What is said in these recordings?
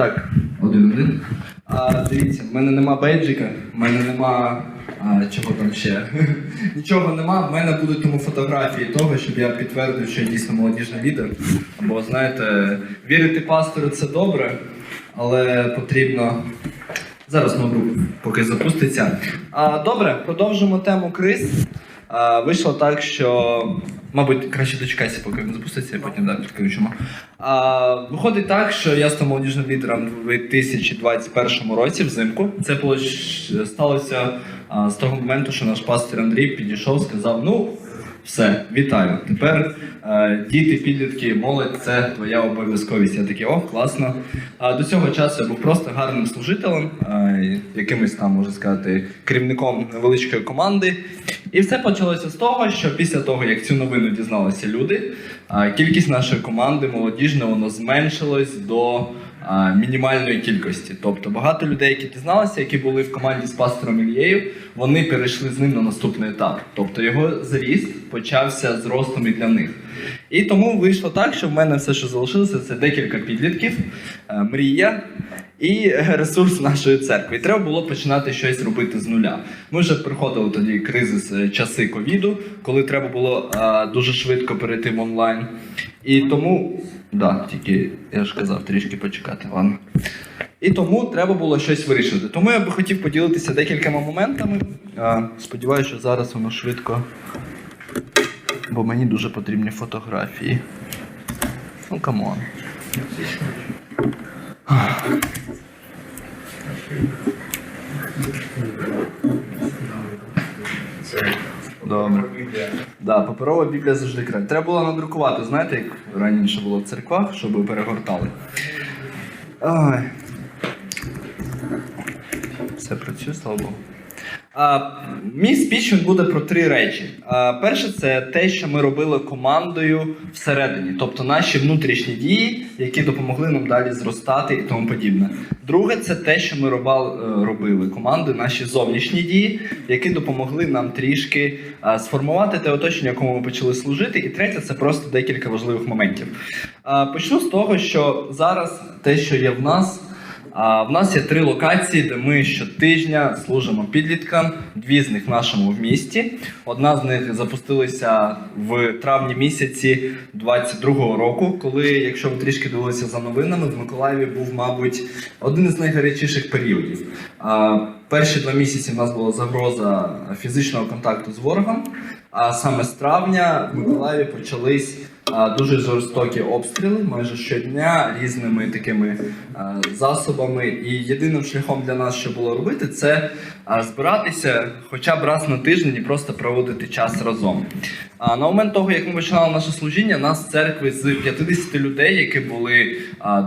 Так, один-один. А, дивіться, в мене нема бейджика, в мене нема. А, чого там ще? Нічого нема, в мене будуть тому фотографії того, щоб я підтвердив, що я дійсно молодіжний лідер. Бо знаєте, вірити пастору це добре, але потрібно. Зараз ноутбук поки запуститься. А, добре, продовжимо тему криз. А, вийшло так, що. Мабуть, краще дочекайся, поки він запуститься, і потім далі включимо. А, виходить так, що я став молодіжним лідером у 2021 році взимку. Це було сталося а, з того моменту, що наш пастор Андрій підійшов, сказав: ну. Все, вітаю. Тепер е, діти, підлітки, молодь це твоя обов'язковість. Я такий, о, класно. А до цього часу я був просто гарним служителем, е, якимось там, можна сказати, керівником невеличкої команди. І все почалося з того, що після того, як цю новину дізналися люди, е, кількість нашої команди молодіжної воно зменшилось до мінімальної кількості. Тобто багато людей, які дізналися, які були в команді з пастором Ільєю, вони перейшли з ним на наступний етап. Тобто його зріст почався з ростом і для них. І тому вийшло так, що в мене все, що залишилося, це декілька підлітків, е, мрія. І ресурс нашої церкви. Треба було починати щось робити з нуля. Ми вже приходили тоді кризис е, часи ковіду, коли треба було е, дуже швидко перейти в онлайн. І тому, да, тільки я ж казав, трішки почекати, ладно. І тому треба було щось вирішити. Тому я би хотів поділитися декількома моментами. Сподіваюся, що зараз воно швидко, бо мені дуже потрібні фотографії. Ну, камон. Добре. Да, паперова біблія завжди краще. Треба було надрукувати, знаєте, як раніше було в церквах, щоб перегортали. Ой. Все працює, слава Богу. Мій спіч буде про три речі. Перше, це те, що ми робили командою всередині, тобто наші внутрішні дії, які допомогли нам далі зростати і тому подібне. Друге, це те, що ми робили командою, наші зовнішні дії, які допомогли нам трішки сформувати те оточення, якому ми почали служити. І третє, це просто декілька важливих моментів. Почну з того, що зараз те, що є в нас. А в нас є три локації, де ми щотижня служимо підліткам. Дві з них в нашому в місті. Одна з них запустилася в травні місяці 22-го року, коли, якщо ви трішки дивилися за новинами, в Миколаєві був, мабуть, один із найгарячіших періодів. А, перші два місяці в нас була загроза фізичного контакту з ворогом. А саме з травня в Миколаєві почались дуже жорстокі обстріли майже щодня різними такими засобами. І єдиним шляхом для нас, що було робити, це збиратися хоча б раз на тиждень і просто проводити час разом. На момент того, як ми починали наше служіння, нас в церкві з 50 людей, які були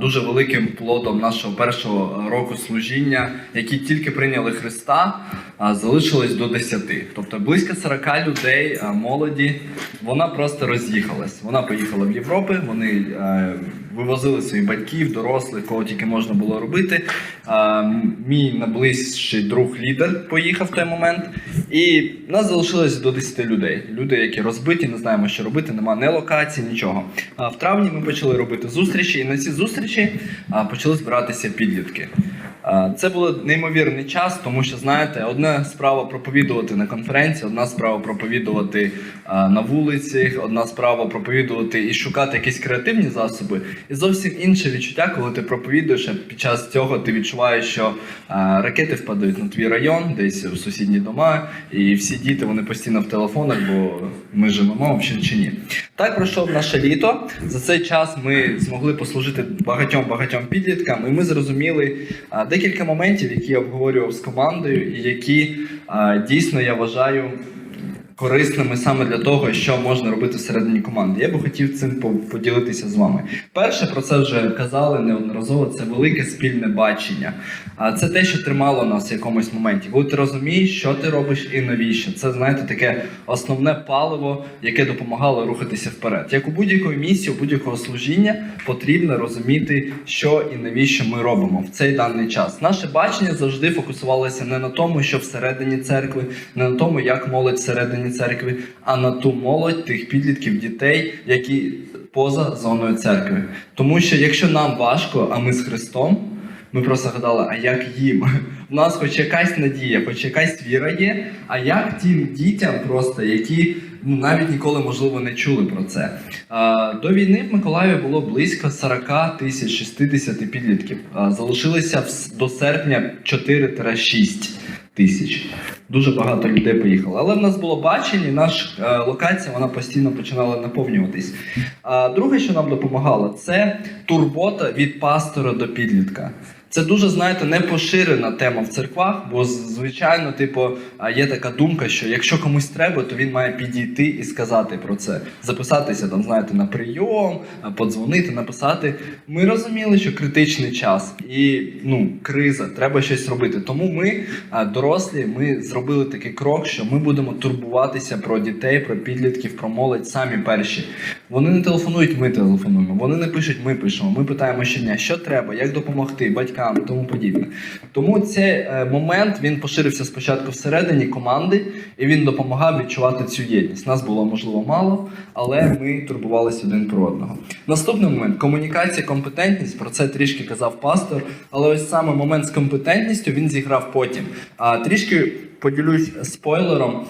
дуже великим плодом нашого першого року служіння, які тільки прийняли Христа, залишилось до 10. Тобто близько 40 людей, молоді, вона просто роз'їхалась. Вона поїхала в Європу, вони е, вивозили своїх батьків, дорослих, кого тільки можна було робити. А, мій найближчий друг лідер поїхав в той момент. І нас залишилось до 10 людей. Люди, які розбиті, не знаємо, що робити, нема ні локації, нічого. А в травні ми почали робити зустрічі, і на ці зустрічі почали збиратися підлітки. А, Це був неймовірний час, тому що знаєте, одна справа проповідувати на конференції, одна справа проповідувати на вулиці, одна справа проповідувати і шукати якісь креативні засоби. І зовсім інше відчуття, коли ти проповідуєш, а під час цього ти відчуваєш, що ракети впадають на твій район, десь у сусідні дома, і всі діти вони постійно в телефонах, бо ми живемо взагалі чи ні. Так пройшло наше літо. За цей час ми змогли послужити багатьом багатьом підліткам, і ми зрозуміли декілька моментів, які я обговорював з командою, і які дійсно я вважаю корисними саме для того, що можна робити всередині команди. Я би хотів цим по- поділитися з вами. Перше, про це вже казали неодноразово. Це велике спільне бачення. А це те, що тримало нас в якомусь моменті. Коли ти розумієш, що ти робиш і навіщо. Це знаєте таке основне паливо, яке допомагало рухатися вперед. Як у будь-якої місії, у будь-якого служіння потрібно розуміти, що і навіщо ми робимо в цей даний час. Наше бачення завжди фокусувалося не на тому, що всередині церкви, не на тому, як молодь всередині церкви, а на ту молодь тих підлітків, дітей, які поза зоною церкви. Тому що якщо нам важко, а ми з Христом. Ми просто гадали, а як їм? У нас хоч якась надія, хоч якась віра є. А як тим дітям, просто які ну, навіть ніколи можливо не чули про це? А, до війни в Миколаєві було близько 40 тисяч 60 підлітків. А, залишилося в до серпня 4-6 тисяч. Дуже багато людей поїхало. Але в нас було бачення, і наша локація вона постійно починала наповнюватись. А друге, що нам допомагало, це турбота від пастора до підлітка. Це дуже, знаєте, не поширена тема в церквах, бо звичайно, типу, є така думка, що якщо комусь треба, то він має підійти і сказати про це, записатися там, знаєте, на прийом, подзвонити, написати. Ми розуміли, що критичний час і ну, криза, треба щось робити. Тому ми, дорослі, ми зробили такий крок, що ми будемо турбуватися про дітей, про підлітків, про молодь самі перші. Вони не телефонують, ми телефонуємо. Вони не пишуть, ми пишемо. Ми питаємо щодня, що треба, як допомогти батькам і тому подібне. Тому цей е, момент він поширився спочатку всередині команди, і він допомагав відчувати цю єдність. Нас було можливо мало, але ми турбувалися один про одного. Наступний момент комунікація, компетентність. Про це трішки казав пастор. Але ось саме момент з компетентністю він зіграв потім. А трішки поділюсь спойлером.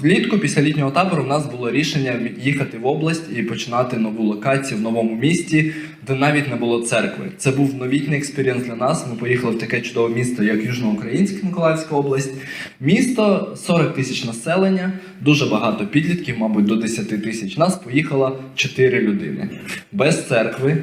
Влітку після літнього табору в нас було рішення їхати в область і починати нову локацію в новому місті, де навіть не було церкви. Це був новітній експерієнс для нас. Ми поїхали в таке чудове місто, як Южноукраїнськ, Миколаївська область. Місто 40 тисяч населення, дуже багато підлітків, мабуть, до 10 тисяч. Нас поїхало 4 людини без церкви.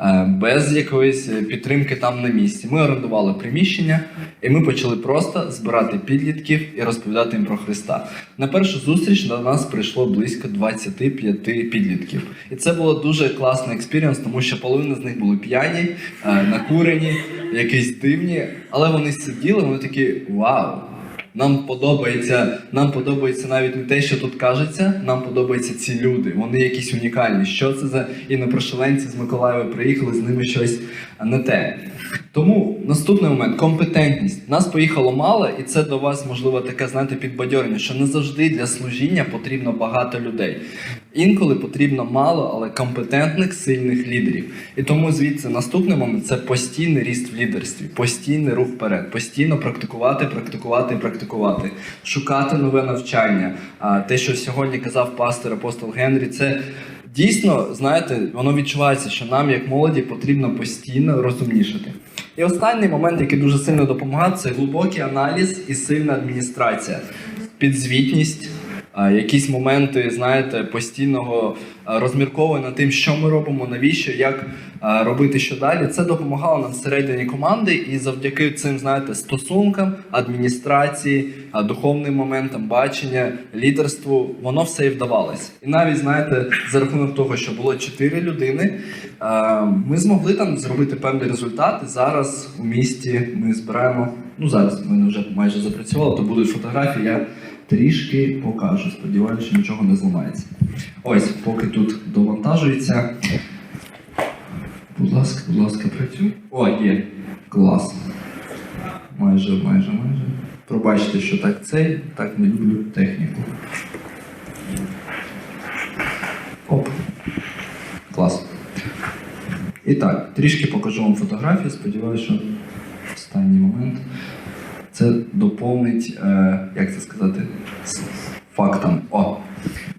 Е, Без якоїсь е, підтримки там на місці. Ми орендували приміщення, і ми почали просто збирати підлітків і розповідати їм про Христа. На першу зустріч до нас прийшло близько 25 підлітків. І це було дуже класний експірієнс, тому що половина з них були п'яні, е, накурені, якісь дивні, але вони сиділи, вони такі вау. Нам подобається, нам подобається навіть не те, що тут кажеться. Нам подобаються ці люди. Вони якісь унікальні. Що це за інопрошеленці з Миколаєва приїхали, з ними щось не те. Тому наступний момент компетентність. Нас поїхало мало, і це до вас можливо таке, знаєте, підбадьорення, що не завжди для служіння потрібно багато людей. Інколи потрібно мало, але компетентних, сильних лідерів. І тому звідси наступний момент це постійний ріст в лідерстві, постійний рух вперед, постійно практикувати, практикувати, практикувати, шукати нове навчання. А те, що сьогодні казав пастор апостол Генрі, це. Дійсно, знаєте, воно відчувається, що нам, як молоді, потрібно постійно розумнішати. І останній момент, який дуже сильно допомагає, це глибокий аналіз і сильна адміністрація, підзвітність, якісь моменти, знаєте, постійного розмірковування тим, що ми робимо, навіщо, як робити що далі. Це допомагало нам всередині команди, і завдяки цим, знаєте, стосункам, адміністрації, духовним моментам, бачення, лідерству, воно все і вдавалось. І навіть знаєте, за рахунок того, що було чотири людини, ми змогли там зробити певний результат. Зараз у місті ми збираємо. Ну зараз в мене вже майже запрацювало, то будуть фотографії. Я трішки покажу. Сподіваюся, що нічого не зламається. Ось, поки тут довантажується. Будь ласка, будь ласка, працюй. О, є. Клас. Майже, майже, майже. Пробачте, що так цей, так не люблю техніку. Оп. Клас. І так, трішки покажу вам фотографії. Сподіваюся, що останній момент. Це доповнить, е, як це сказати, фактом. О.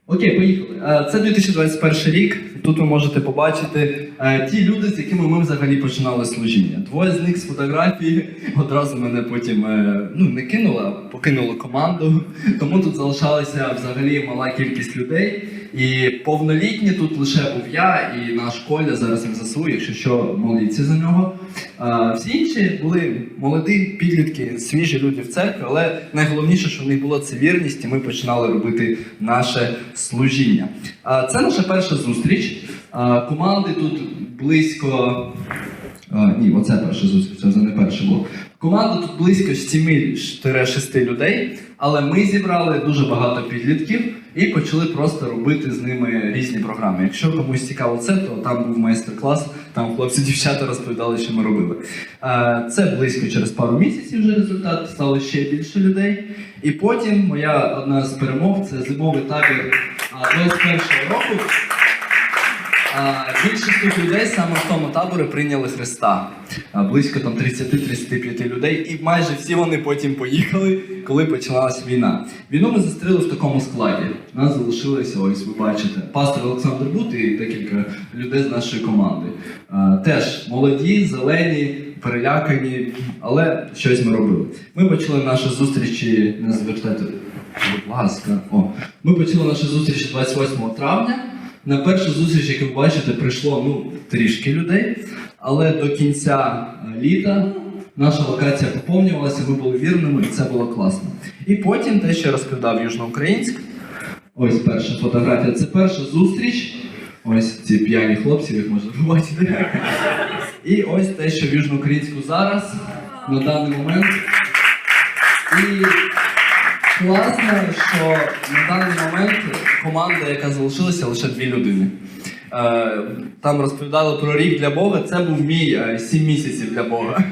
Окей, поїхали. Е, Це 2021 рік. Тут ви можете побачити е, ті люди, з якими ми взагалі починали служіння. Двоє з них з фотографії одразу мене потім ну, не кинули, а покинули команду. Тому тут залишалася взагалі мала кількість людей. І повнолітні тут лише був я і наш Коля, зараз він ЗСУ, якщо що, моліться за нього. А, всі інші були молоді підлітки, свіжі люди в церкві, але найголовніше, що в них було це вірність, і ми починали робити наше служіння. А, це наша перша зустріч. А, команди тут близько. А, ні, оце перша зустріч, це вже не перша було. Команда тут близько 7-6 людей, але ми зібрали дуже багато підлітків і почали просто робити з ними різні програми. Якщо комусь цікаво це, то там був майстер-клас, там хлопці-дівчата розповідали, що ми робили. Е, Це близько через пару місяців вже результат, стало ще більше людей. І потім моя одна з перемог це зимовий табір а, 21 року. Більшість тут людей саме в тому таборі прийняли Христа. Близько там 30-35 людей, і майже всі вони потім поїхали, коли почалась війна. Війну ми зустріли в такому складі. Нас залишилося, ось ви бачите, пастор Олександр Бут і декілька людей з нашої команди. Теж молоді, зелені, перелякані, але щось ми робили. Ми почали наші зустрічі, не звертайте, будь ласка. О, ми почали наші зустрічі 28 травня. На першу зустріч, як ви бачите, прийшло ну, трішки людей, але до кінця е, літа наша локація поповнювалася, ми були вірними, і це було класно. І потім те, що розповідав Южноукраїнськ. Ось перша фотографія. Це перша зустріч. Ось ці п'яні хлопці, їх можна побачити. І ось те, що в Южноукраїнську зараз, на даний момент. Класно, що на даний момент команда, яка залишилася, лише дві людини. Е, Там розповідали про рік для Бога. Це був мій е, сім місяців для Бога.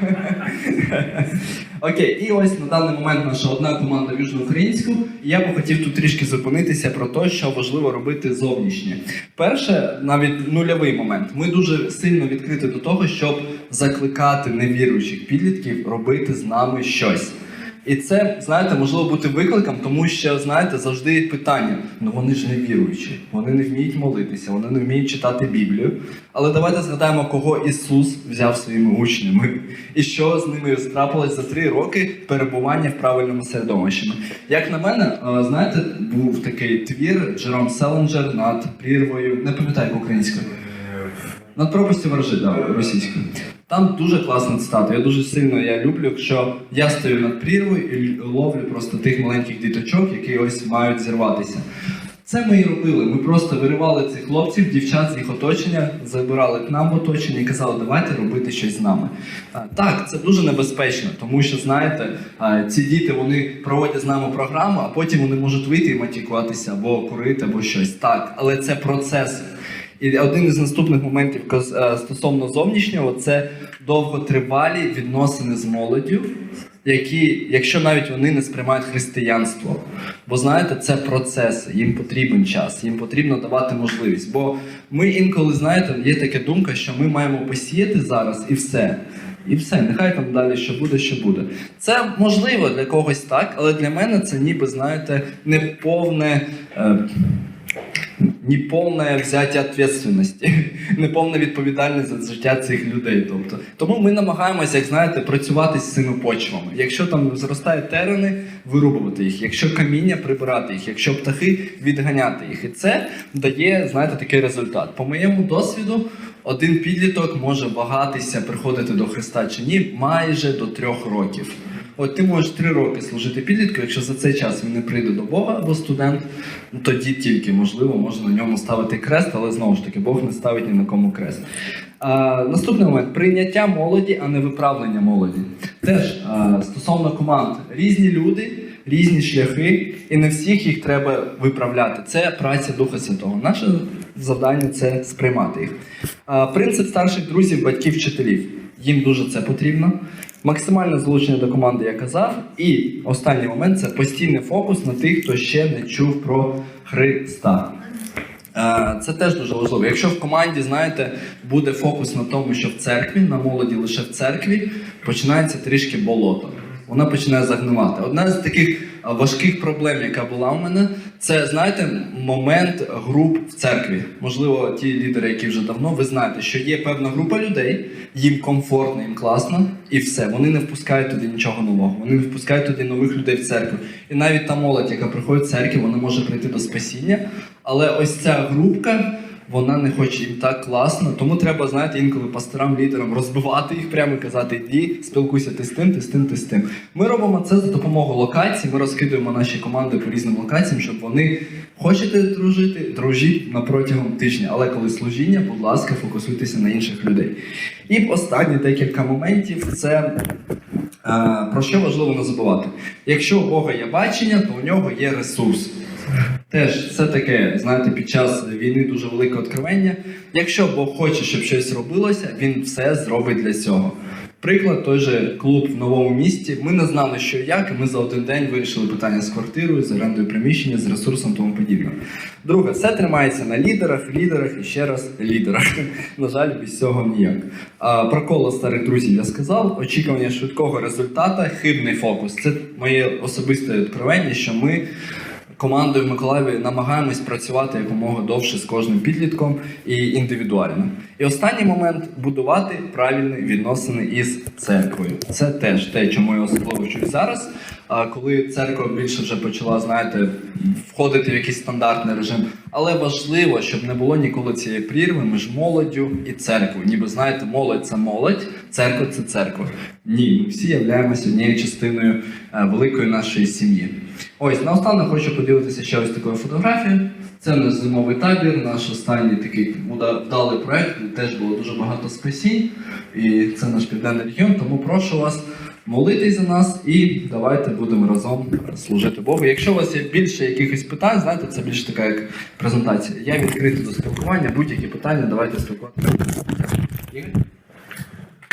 Окей, і ось на даний момент наша одна команда Южноукраїнську. Я би хотів тут трішки зупинитися про те, що важливо робити зовнішнє. Перше, навіть нульовий момент. Ми дуже сильно відкриті до того, щоб закликати невіруючих підлітків робити з нами щось. І це, знаєте, можливо бути викликом, тому що, знаєте, завжди питання: ну вони ж не віруючі, вони не вміють молитися, вони не вміють читати Біблію. Але давайте згадаємо, кого Ісус взяв своїми учнями, і що з ними трапилось за три роки перебування в правильному середовищі. Як на мене, е, знаєте, був такий твір Джером Селенджер над прірвою, не пам'ятаю українською. Над пропастю ворожи, да, російською. Там дуже класна цитата. Я дуже сильно я люблю, що я стою над прірвою і ловлю просто тих маленьких діточок, які ось мають зірватися. Це ми і робили. Ми просто виривали цих хлопців, дівчат з їх оточення, забирали к нам в оточення і казали, давайте робити щось з нами. Так, це дуже небезпечно, тому що знаєте, ці діти вони проводять з нами програму, а потім вони можуть вийти і матікуватися або курити, або щось. Так, але це процес. І один із наступних моментів е, стосовно зовнішнього це довготривалі відносини з молоддю, які, якщо навіть вони не сприймають християнство. Бо знаєте, це процеси, їм потрібен час, їм потрібно давати можливість. Бо ми інколи, знаєте, є така думка, що ми маємо посіяти зараз і все. І все, нехай там далі що буде, що буде. Це можливо для когось так, але для мене це ніби, знаєте, неповне. Е, не повне взяття відповідальності, не повна відповідальність за життя цих людей. Тобто, тому ми намагаємося, як знаєте, працювати з цими почвами. Якщо там зростають терени, вирубувати їх, якщо каміння прибирати їх, якщо птахи відганяти їх. І це дає, знаєте, такий результат. По моєму досвіду, один підліток може вагатися, приходити до Христа чи ні, майже до трьох років. От ти можеш три роки служити підлітку, якщо за цей час він не прийде до Бога або студент, ну тоді тільки можливо можна на ньому ставити крест, але знову ж таки Бог не ставить ні на кому крест. А, наступний момент прийняття молоді, а не виправлення молоді. Теж а, стосовно команд, різні люди, різні шляхи, і не всіх їх треба виправляти. Це праця Духа Святого. Наше завдання це сприймати їх. А, принцип старших друзів, батьків, вчителів. Їм дуже це потрібно. Максимальне залучення до команди я казав. І останній момент це постійний фокус на тих, хто ще не чув про Христа. Е, Це теж дуже важливо. Якщо в команді, знаєте, буде фокус на тому, що в церкві, на молоді лише в церкві, починається трішки болото. Вона починає загнивати. Одна з таких важких проблем, яка була у мене, це знаєте, момент груп в церкві. Можливо, ті лідери, які вже давно, ви знаєте, що є певна група людей, їм комфортно, їм класно, і все. Вони не впускають туди нічого нового. Вони не впускають туди нових людей в церкву. І навіть та молодь, яка приходить в церкву, вона може прийти до спасіння. Але ось ця групка. Вона не хоче їм так класно, тому треба, знаєте, інколи пасторам, лідерам розбивати їх прямо і казати, йди, спілкуйся ти з тим, ти з тим, ти з тим. Ми робимо це за допомогою локацій. Ми розкидуємо наші команди по різним локаціям, щоб вони хочете дружити, дружіть на протягом тижня. Але коли служіння, будь ласка, фокусуйтеся на інших людей. І останні декілька моментів це е, про що важливо не забувати. Якщо у Бога є бачення, то у нього є ресурс. Теж це таке, знаєте, під час війни дуже велике откровення. Якщо Бог хоче, щоб щось робилося, він все зробить для цього. Приклад, той же клуб в новому місті. Ми не знали, що як, і ми за один день вирішили питання з квартирою, з орендою приміщення, з ресурсом тому подібне. Друге, все тримається на лідерах, лідерах і ще раз лідерах. На жаль, без цього ніяк. А, про коло старих друзів я сказав. Очікування швидкого результата, хибний фокус. Це моє особисте відкривання, що ми командою Миколаєві намагаємось працювати якомога довше з кожним підлітком і індивідуально. І останній момент будувати правильні відносини із церквою. Це теж те, чому я особливо вчусь зараз. А коли церква більше вже почала, знаєте, входити в якийсь стандартний режим. Але важливо, щоб не було ніколи цієї прірви між молоддю і церквою. Ніби знаєте, молодь це молодь, церква це церква. Ні, ми всі являємося однією частиною е, великої нашої сім'ї. Ось наостанок хочу поділитися ще ось такою фотографією. Це наш зимовий табір, наш останній такий вдалий проект. Теж було дуже багато спасінь, і це наш південний регіон. Тому прошу вас молитись за нас і давайте будемо разом служити Богу. Якщо у вас є більше якихось питань, знаєте, це більше така як презентація. Я відкритий до спілкування, будь-які питання, давайте спілкуватися.